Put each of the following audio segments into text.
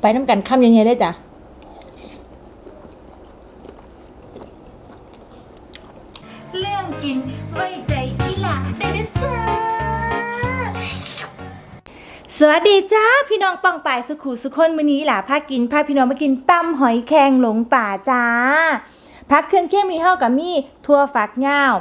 ไปน้ำกันข้ามยังไงได้จ้ะเรื่องกินไว้ใจอีหล่าได้นะจ๊ะสวัสดีจ้าพี่น้องปังป่ายสุขูสุคนมื้อนี้หล่ะพากินพาพี่น้องมากินตำหอยแครงหลงป่าจ้าพักเครื่องเคียงมีเท่ากับมีทั่วฝักยาว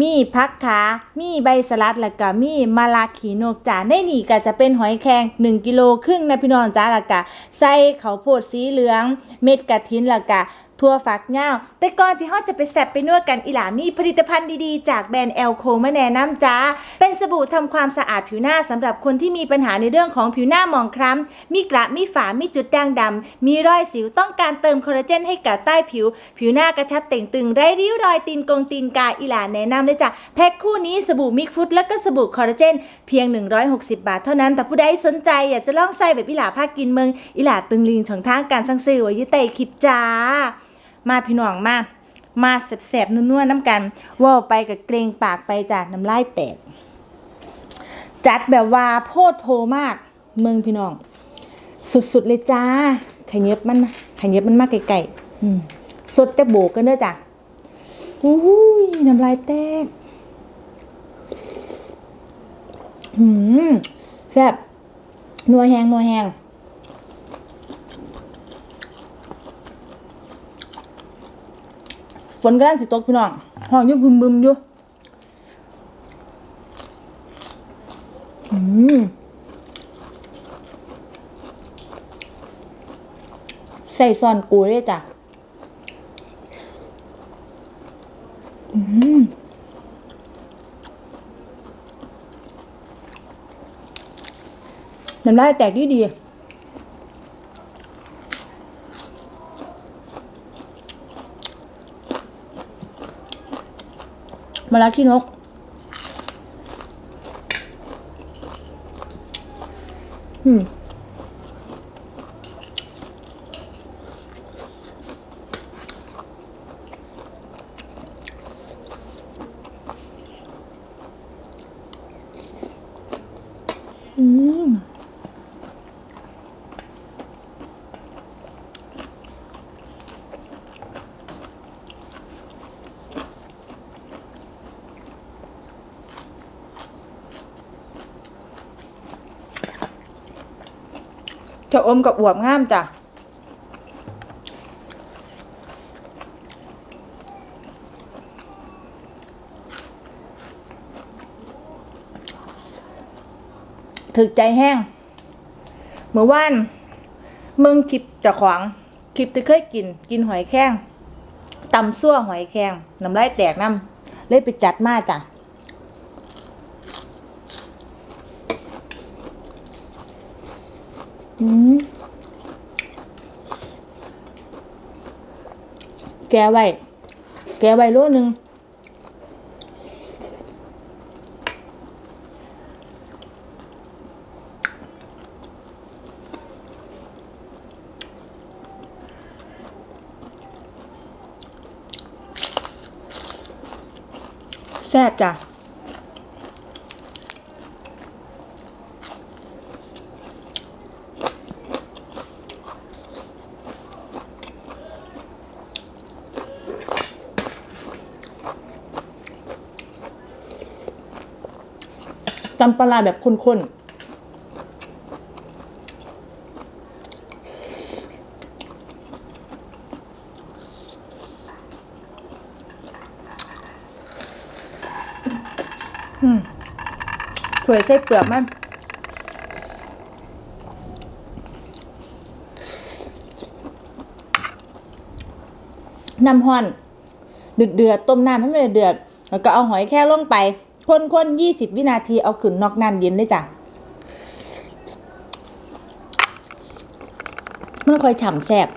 มีพักขา มีใบสลัด แล้วก็มีมะลาขีนกจ้าในนี่ก็จะเป็นหอยแครง1กิโลครึ่งนะพี่น้องจ้าแล้วก็ใส่ข้าวโพดสีเหลือง เม็ดกะทินแล้วก็ ทั่วฝักยาวแต่ก่อนที่เราจะไปแซบไปนวดกันอีหลามีผลิตภัณฑ์ดีๆ จากแบรนด์แอลโคมาแนะนำจ้า เป็นสบู่ทำความสะอาดผิวหน้าสำหรับคนที่มีปัญหาในเรื่องของผิวหน้าหมองคล้ำมีกระมีฝา มีจุดด่างดำมีรอยสิวต้องการเติมคอลลาเจนให้กับใต้ผิว ผิวหน้ากระชับเต่งตึงไร้ริ้วรอยตีนกงตีนกาอีหลาแนะนำเลยจ้ะแพ็คคู่นี้สบู่มิกฟุตแล้วก็สบู่คอลลาเจนเพียง 160 บาทเท่านั้น แต่ผู้ใดสนใจอยากจะลองใส่แบบอีหลาภาคกินเมืองอีหลาตึงลิงช่องทางการสั่งซื้อไว้ยุเตคลิปจ้า มาพี่น้องมา มาแสบๆนัวๆน้ำกันว่าไปกับเกรงปากไปจากน้ำลายแตก จัดแบบว่าโพดโพมากเมืองพี่น้อง สุดๆเลยจ้าขยับมันมาขยับมันมากไก่ๆสดจะโบกกันเด้อจ้ะอุ้ยน้ำลายแตกหืมแซ่บนัวแหงนัวแหง ฝนกำลังสิตกพี่น้องห้องยู่บึมบึมอยู่อืมใส่ซอนกูเลยจ้ะอืมน้ำลายแตกดีดี ๆมะ จะอมกับอวบงามจ้ะถึกใจแห้งเมื่อวานมึงคลิปจะขวางคลิปที่เคยกิน กินหอยแข้งตำซั่วหอยแข้งน้ำลายแตกน้ำเลยไปจัดมาจ้ะ อืม แกไว้ แกไว้โลหนึ่งแซ่บจ้ะ ตำปลาแบบข้นๆสวยไส้เปลือกมันน้ำห้อน เดือดๆต้มน้ำให้มันเดือดแล้วก็เอาหอยแค่ลงไป คนๆยี่สิบวินาทีเอาขึ้นนอกน้ำเย็นเลยจ้ะมันค่อยฉ่ำแซ่บ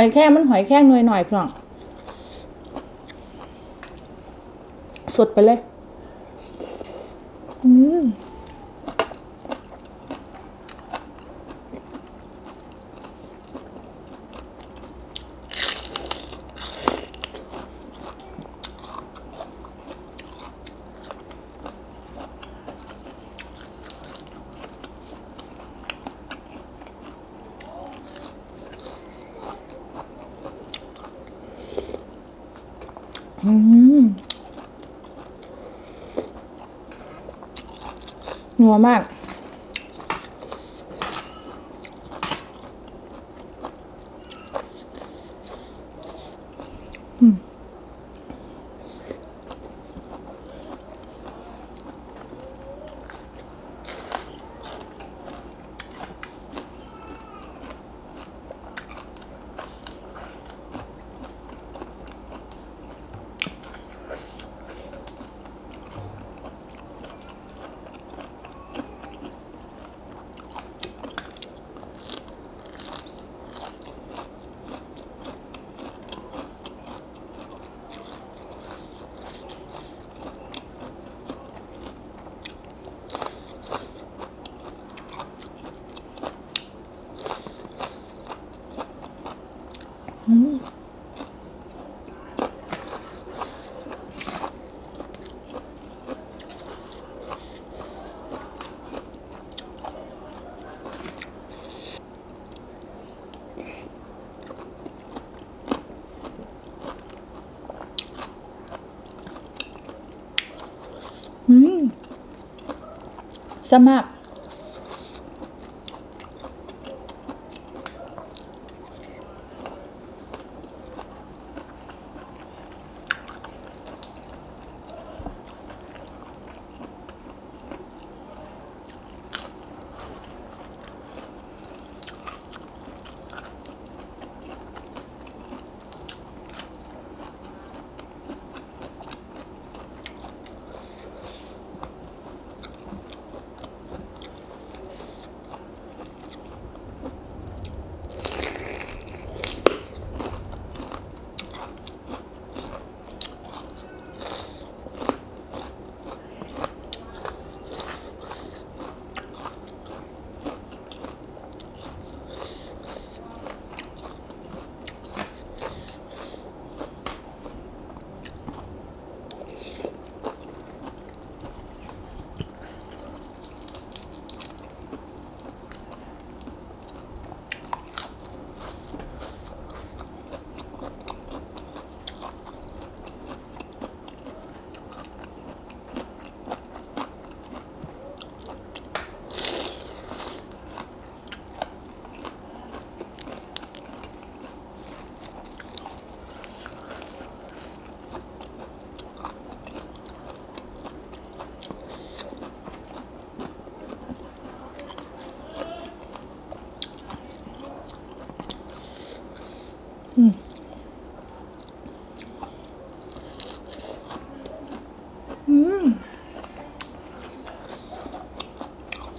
อยแครงมันหอยแครงหน่วยหน่อยพี่น้องสดไปเลย อืม อืม นัวมาก อืม อืม สม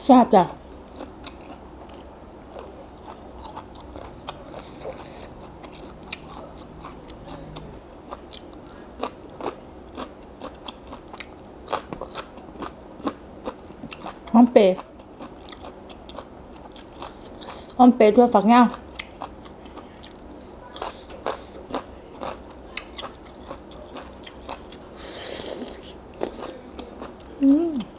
xa chặt ông bề ông bề thua phạt nhau Mm.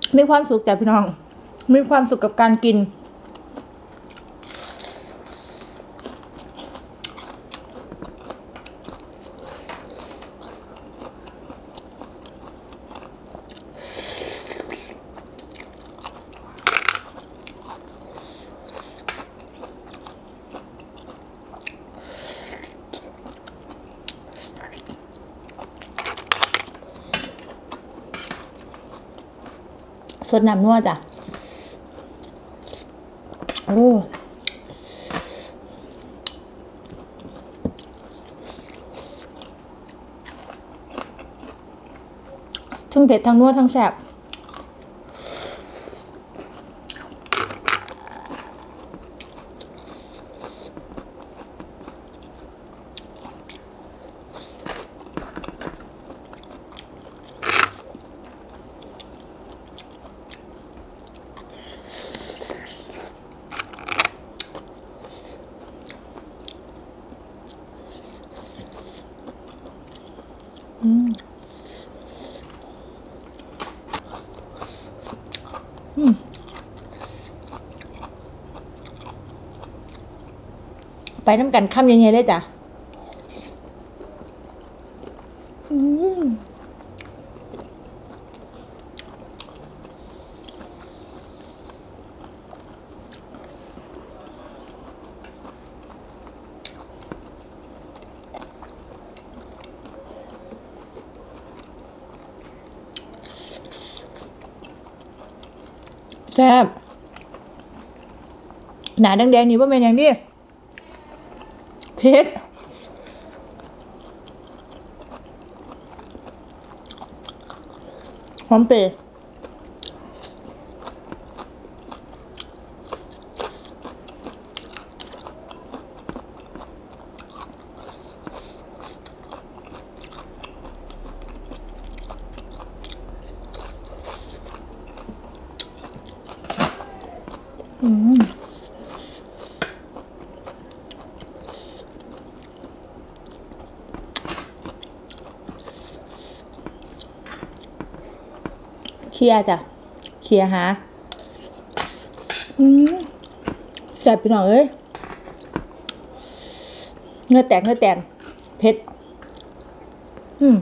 มีความสุขจ้ะพี่น้อง มีความสุขกับการกิน สดน้ำนัวจ้ะโอ้ทั้งเผ็ดทั้งนัวทั้งแสบ ไปน้ำกันข้ามเย็นๆได้จ้ะอืมแซ่บหนาแดงๆนี่ว่าเป็นอย่างนี้เผ็ดหอมเปรี้ยว เคลียจ้ะเคลียร์หาอืมแซ่บพี่น้องเอ้ยเนื้อแตกเนื้อแตนเผ็ด อืม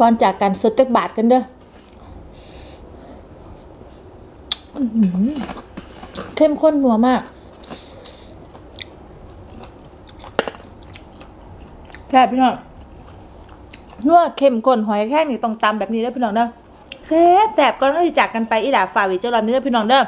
ก่อนจากกันสดจักบาทกันเด้อเข้มข้นนัวมากแซ่บพี่น้องนัวเข้มข้นหอยแข้งนี่ต้องตำแบบนี้เด้อพี่น้องเด้อแซ่บแซ่บก่อนที่จากกันไปอีหลาฝ่าวิเจ้าเรานี่เด้อพี่น้องเด้อ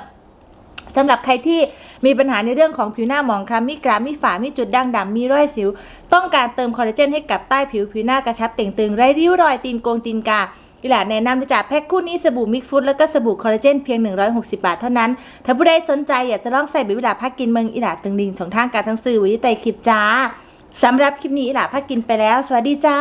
สำหรับใครที่มีปัญหาในเรื่องของผิวหน้าหมองคล้ำมีกรามมีฝามีจุดด่างดำมีรอยสิว ต้องการเติมคอลลาเจนให้กับใต้ผิวผิวหน้ากระชับเต่งตึงไร้ริ้วรอยตีนโกงตีนกาอีหลาแนะนำด้วยจากแพ็คคู่นี้สบู่มิกฟุตแล้วก็สบู่คอลลาเจนเพียง 160 บาทเท่านั้น ถ้าผู้ใดสนใจอยากจะลองใส่บิวิลาพักกินเมืองอีหลาตึงดิงช่องทางการทั้งซื้อวิไตคลิปจ้าสำหรับคลิปนี้อีหล่ะพากินไปแล้ว สวัสดีจ้า